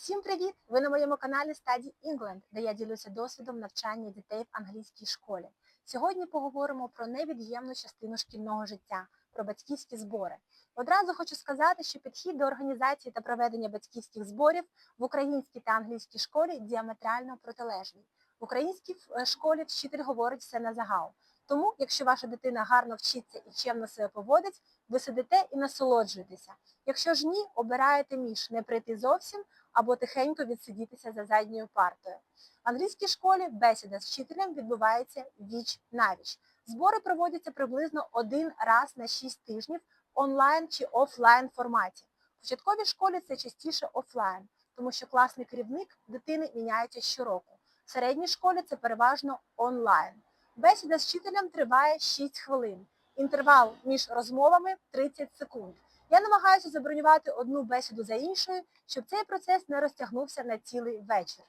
Всім привіт! Ви на моєму каналі Study England, де я ділюся досвідом навчання дітей в англійській школі. Сьогодні поговоримо про невід'ємну частину шкільного життя, про батьківські збори. Одразу хочу сказати, що підхід до організації та проведення батьківських зборів в українській та англійській школі діаметрально протилежний. В українській е, школі вчитель говорить все на загал. Тому, якщо ваша дитина гарно вчиться і чемно себе поводить, ви сидите і насолоджуєтеся. Якщо ж ні, обираєте між не прийти зовсім або тихенько відсидітися за задньою партою. В англійській школі бесіда з вчителем відбувається віч навіч. Збори проводяться приблизно один раз на 6 тижнів в онлайн чи офлайн форматі. В початковій школі це частіше офлайн, тому що класний керівник дитини міняється щороку. В середній школі це переважно онлайн. Бесіда з вчителем триває 6 хвилин. Інтервал між розмовами 30 секунд. Я намагаюся забронювати одну бесіду за іншою, щоб цей процес не розтягнувся на цілий вечір.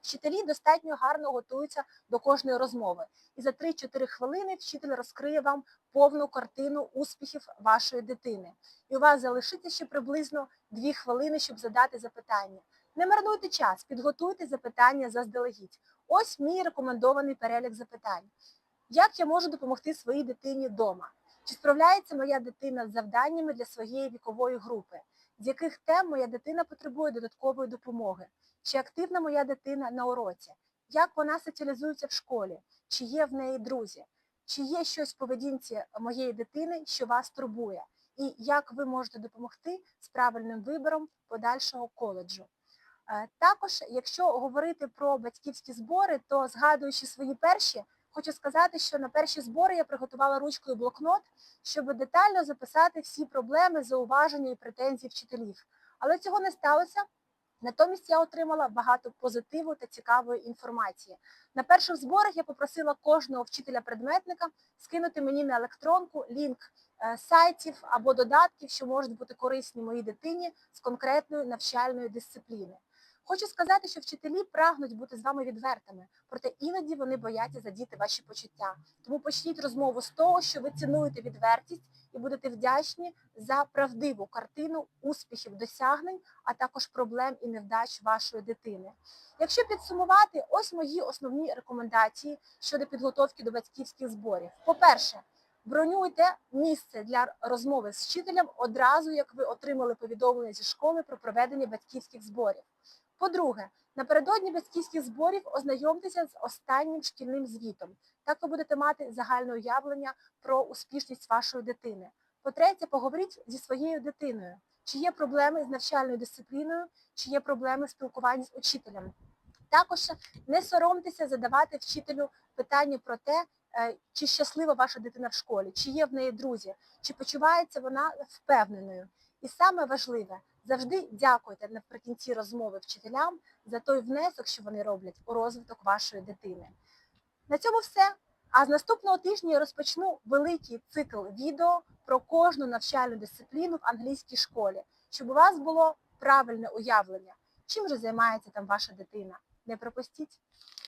Вчителі достатньо гарно готуються до кожної розмови, і за 3-4 хвилини вчитель розкриє вам повну картину успіхів вашої дитини. І у вас залишиться ще приблизно 2 хвилини, щоб задати запитання. Не марнуйте час, підготуйте запитання заздалегідь. Ось мій рекомендований перелік запитань. Як я можу допомогти своїй дитині вдома? Чи справляється моя дитина з завданнями для своєї вікової групи? З яких тем моя дитина потребує додаткової допомоги? Чи активна моя дитина на уроці? Як вона соціалізується в школі? Чи є в неї друзі? Чи є щось в поведінці моєї дитини, що вас турбує? І як ви можете допомогти з правильним вибором подальшого коледжу? Е, Також, якщо говорити про батьківські збори, то згадуючи свої перші, хочу сказати, що на перші збори я приготувала ручкою блокнот, щоб детально записати всі проблеми, зауваження і претензії вчителів. Але цього не сталося. Натомість я отримала багато позитиву та цікавої інформації. На перших зборах я попросила кожного вчителя-предметника скинути мені на електронку лінк е, сайтів або додатків, що можуть бути корисні моїй дитині з конкретної навчальної дисципліни. Хочу сказати, що вчителі прагнуть бути з вами відвертими, проте іноді вони бояться задіти ваші почуття. Тому почніть розмову з того, що ви цінуєте відвертість і будете вдячні за правдиву картину успіхів, досягнень, а також проблем і невдач вашої дитини. Якщо підсумувати, ось мої основні рекомендації щодо підготовки до батьківських зборів. По-перше, бронюйте місце для розмови з вчителем одразу, як ви отримали повідомлення зі школи про проведення батьківських зборів. По-друге, напередодні батьківських зборів ознайомтеся з останнім шкільним звітом. Так ви будете мати загальне уявлення про успішність вашої дитини. По-третє, поговоріть зі своєю дитиною, чи є проблеми з навчальною дисципліною, чи є проблеми з спілкуванням з учителем. Також не соромтеся задавати вчителю питання про те, е, чи щаслива ваша дитина в школі, чи є в неї друзі, чи почувається вона впевненою. І саме важливе, завжди дякуйте наприкінці розмови вчителям за той внесок, що вони роблять у розвиток вашої дитини. На цьому все. А з наступного тижня я розпочну великий цикл відео про кожну навчальну дисципліну в англійській школі, щоб у вас було правильне уявлення, чим же займається там ваша дитина. Не пропустіть.